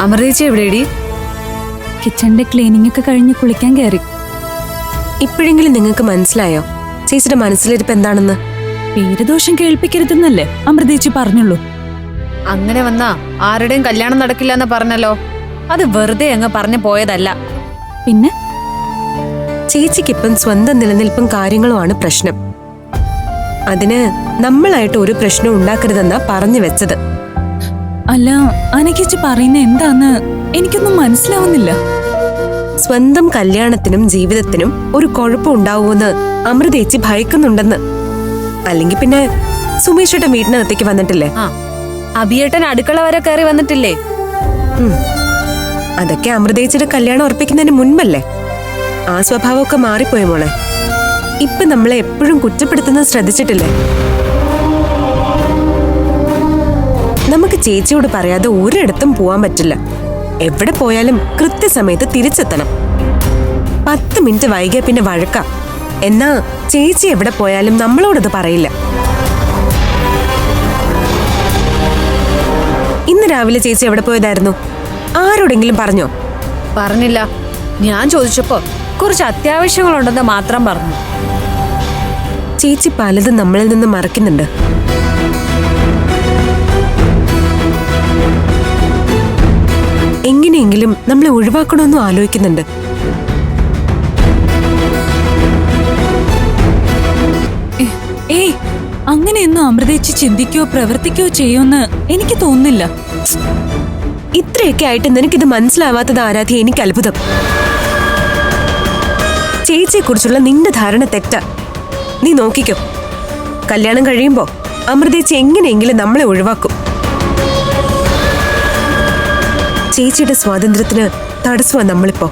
അമൃതേച്ചി എവിടെയടി? കിച്ചണിന്റെ cleaning ഒക്കെ കഴിഞ്ഞ് കുളിക്കാൻ കയറി ഇപ്പോഴെങ്കിലും നിങ്ങൾക്ക് മനസ്സിലായോ? ചേച്ചിയുടെ മനസ്സിലിരിപ്പ് എന്താണെന്ന്? പേരുദോഷം കേൾപ്പിക്കരുതെന്നല്ലേ അമൃതേച്ചി പറഞ്ഞുള്ളൂ. അങ്ങനെ വന്നാ ആരുടെയും കല്യാണം നടക്കില്ല എന്ന് പറഞ്ഞല്ലോ. അത് വെറുതെ അങ്ങ് പറഞ്ഞു പോയതല്ല. പിന്നെ? ചേച്ചിക്കിപ്പം സ്വന്തം നിലനിൽപ്പും കാര്യങ്ങളുമാണ് പ്രശ്നം. അതിന് നമ്മളായിട്ട് ഒരു പ്രശ്നം ഉണ്ടാക്കരുതെന്നാ പറഞ്ഞു വെച്ചത്. അല്ല അനക്കിച്ച് പറയുന്ന എന്താന്ന് എനിക്കൊന്നും മനസ്സിലാവുന്നില്ല. സ്വന്തം കല്യാണത്തിനും ജീവിതത്തിനും ഒരു കുഴപ്പം ഉണ്ടാവുമെന്ന് അമൃതേച്ചി ഭയക്കുന്നുണ്ടെന്ന്. അല്ലെങ്കിൽ പിന്നെ സുമേഷേട്ടൻ വീടിനകത്തേക്ക് വന്നിട്ടില്ലേ? അബിയേട്ടൻ അഭിയേട്ടൻ അടുക്കള വരെ കയറി വന്നിട്ടില്ലേ. അതൊക്കെ അമൃതേച്ചിയുടെ കല്യാണം ഉറപ്പിക്കുന്നതിന് മുൻപല്ലേ? ആ സ്വഭാവമൊക്കെ മാറിപ്പോയി മോളെ? ഇപ്പൊ നമ്മളെ എപ്പോഴും കുറ്റപ്പെടുത്തുന്നത് ശ്രദ്ധിച്ചിട്ടില്ലേ? ചേച്ചിയോട് പറയാതെ ഒരിടത്തും പോവാൻ പറ്റില്ല. എവിടെ പോയാലും കൃത്യസമയത്ത് തിരിച്ചെത്തണം. പത്ത് മിനിറ്റ് വൈകിയ പിന്നെ വഴക്കാം. എന്നാ ചേച്ചി എവിടെ പോയാലും നമ്മളോടത് പറയില്ല. ഇന്ന് രാവിലെ ചേച്ചി എവിടെ പോയതായിരുന്നു? ആരോടെങ്കിലും പറഞ്ഞോ? പറഞ്ഞില്ല. ഞാൻ ചോദിച്ചപ്പോ കുറച്ച് അത്യാവശ്യങ്ങളുണ്ടെന്ന് മാത്രം പറഞ്ഞു. ചേച്ചി പലതും നമ്മളിൽ നിന്ന് മറക്കുന്നുണ്ട്. എങ്ങനെയെങ്കിലും നമ്മളെ ഒഴിവാക്കണമെന്നും ആലോചിക്കുന്നുണ്ട്. ഏയ് അങ്ങനെയൊന്നും അമൃതേച്ചി ചിന്തിക്കോ പ്രവർത്തിക്കോ ചെയ്യുമെന്ന് എനിക്ക് തോന്നുന്നില്ല. ഇത്രയൊക്കെ ആയിട്ട് നിനക്കിത് മനസ്സിലാവാത്തത് ആരാധ്യ എനിക്ക് അത്ഭുതം. ചേച്ചിയെ കുറിച്ചുള്ള നിന്റെ ധാരണ തെറ്റാ. നീ നോക്കിക്കോ. കല്യാണം കഴിയുമ്പോ അമൃതേച്ചി എങ്ങനെയെങ്കിലും നമ്മളെ ഒഴിവാക്കും. ചേച്ചിയുടെ സ്വാതന്ത്ര്യത്തിന് തടസ്സമാണ് നമ്മളിപ്പോ.